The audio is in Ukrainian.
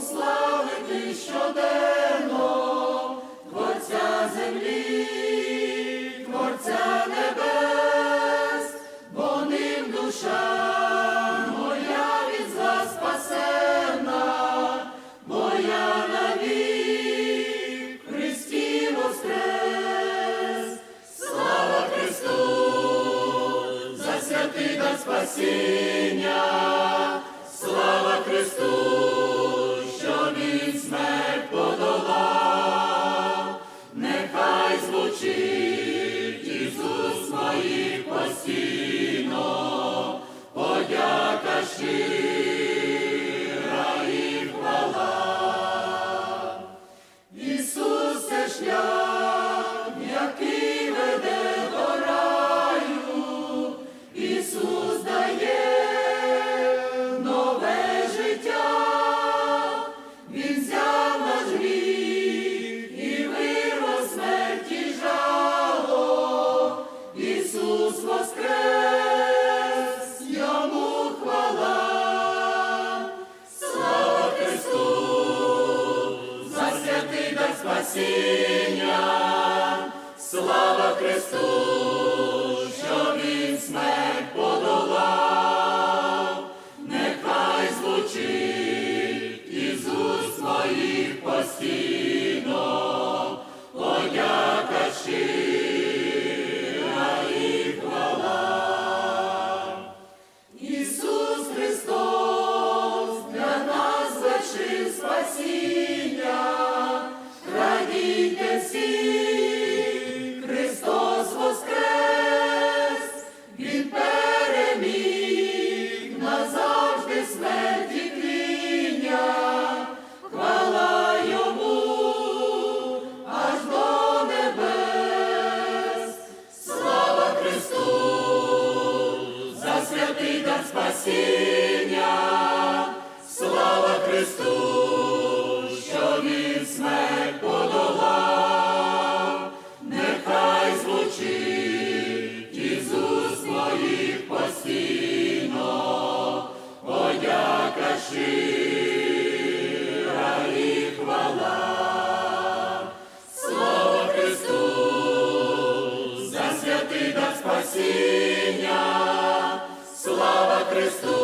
славити щоденно, Творця землі, Творця небес, бо ним душа моя від зла спасена, моя навік, Христі воскрес, слава Христу, за святий на спасіння. спасіння, слава Христу. Христу, що він смерть подолав, нехай звучить Ісус моїх постійно, подяка щира і хвала, слава Христу, за святий да спасіння, слава Христу.